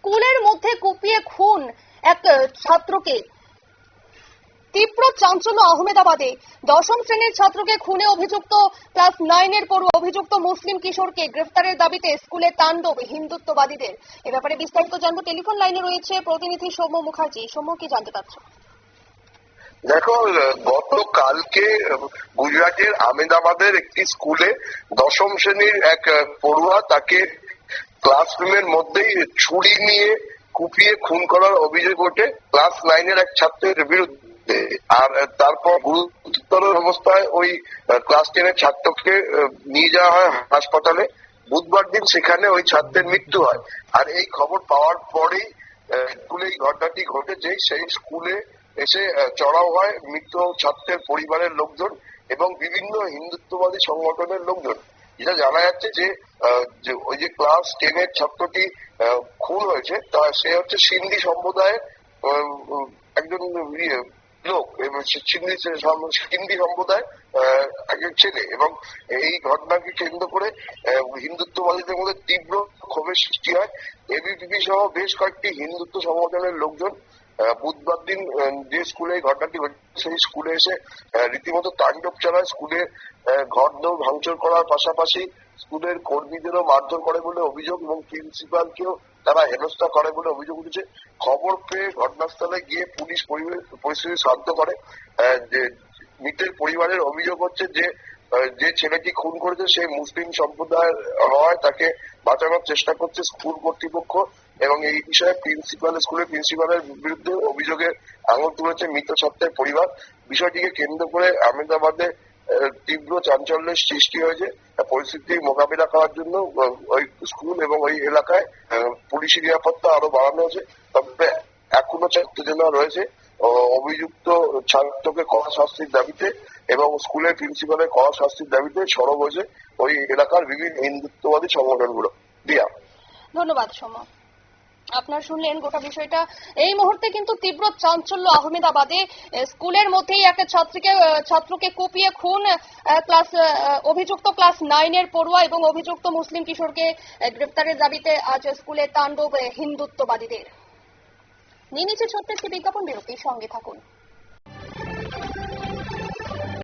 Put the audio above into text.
স্কুলের মধ্যে কুপিয়ে খুন এক ছাত্রকে। তীব্র চাঞ্চল্য আহমেদাবাদে। দশম শ্রেণির ছাত্রকে খুনে অভিযুক্ত, ক্লাস নাইনের পড়ুয়া অভিযুক্ত মুসলিম কিশোরকে গ্রেফতারের দাবিতে স্কুলে তাণ্ডব হিন্দুত্ববাদীদের। এ ব্যাপারে বিস্তারিত জানব। টেলিফোন লাইনে রয়েছে প্রতিনিধি সৌম্য মুখার্জি। সৌম্য, কি জানতে চাচ্ছ? দেখো গতকালকে গুজরাটের আহমেদাবাদের একটি স্কুলে দশম শ্রেণির এক পড়ুয়া তাকে ক্লাসরুমের মধ্যেই ছুরি নিয়ে কুপিয়ে খুন করার অভিযোগ ওঠে ক্লাস নাইনের এক ছাত্রের বিরুদ্ধে। আর তারপর গুরুতর অবস্থায় ওই ক্লাস টেনের ছাত্রকে নিয়ে যাওয়া হয় হাসপাতালে। বুধবার দিন সেখানে ওই ছাত্রের মৃত্যু হয়। আর এই খবর পাওয়ার পরেই স্কুলে এই ঘটনাটি ঘটেছে। সেই স্কুলে এসে চড়াও হয় মৃত ছাত্রের পরিবারের লোকজন এবং বিভিন্ন হিন্দুত্ববাদী সংগঠনের লোকজন। যেটা জানা যাচ্ছে যে ওই যে ক্লাস টেনের ছাত্রটি খুন হয়েছে, তা সে হচ্ছে সিন্ধি সম্প্রদায়ের একজন ইয়ে লোক সিন্ধি সিন্ধি সম্প্রদায় একজন ছেলে, এবং এই ঘটনাকে কেন্দ্র করে হিন্দুত্ববাদীদের মধ্যে তীব্র ক্ষোভের সৃষ্টি হয়। এবিপিপি সহ বেশ কয়েকটি হিন্দুত্ব সংগঠনের লোকজন বুধবার দিন যে স্কুলে এই ঘটনাটি সেই স্কুলে এসে রীতিমতো তাণ্ডব চালায়। স্কুলে ঘর দৌড় ভাঙচুর করার পাশাপাশি স্কুলের কর্মীদেরও মারধর করে বলে অভিযোগ এবং প্রিন্সিপালকেও তারা হেনস্থা করে বলে অভিযোগ উঠেছে। খবর পেয়ে ঘটনাস্থলে গিয়ে পুলিশ পরিস্থিতি শান্ত করে। যে মৃতের পরিবারের অভিযোগ হচ্ছে যে যে ছেলেটি খুন করেছে, সে মুসলিম সম্প্রদায়ের হওয়ায় তাকে বাঁচানোর চেষ্টা করছে স্কুল কর্তৃপক্ষ। এবং এই বিষয়ে প্রিন্সিপাল স্কুলের প্রিন্সিপালের বিরুদ্ধে অভিযোগে আঙুল তুলেছে মৃত ছাত্রের পরিবার। বিষয়টিকে কেন্দ্র করে আহমেদাবাদে তীব্র চাঞ্চল্যের সৃষ্টি হয়েছে। পরিস্থিতি মোকাবিলা করার জন্য ওই স্কুল এবং ওই এলাকায় পুলিশি নিরাপত্তা আরও বাড়ানো হয়েছে। তবে এখনও চারজনা রয়েছে। অভিযুক্ত ছাত্রকে কড়া শাস্তির দাবিতে এবং স্কুলের প্রিন্সিপালের কড়া শাস্তির দাবিতে সরব হয়েছে ওই এলাকার বিভিন্ন হিন্দুত্ববাদী সংগঠনগুলো। দিয়া। ধন্যবাদ সৌম্য আপনার শুনলেন গোটা বিষয়টা। এই মুহূর্তে কিন্তু তীব্র চাঞ্চল্য আহমেদাবাদে স্কুলের মধ্যেই একটা ছাত্রীকে ছাত্রকে কুপিয়ে খুন ক্লাস অভিযুক্ত ক্লাস নাইনের পড়ুয়া এবং অভিযুক্ত মুসলিম কিশোরকে গ্রেপ্তারের দাবিতে আজ স্কুলে তাণ্ডব হিন্দুত্ববাদীদের। নিয়ে নিচ্ছে ছোট্ট একটি বিজ্ঞাপন, বিরতির সঙ্গে থাকুন।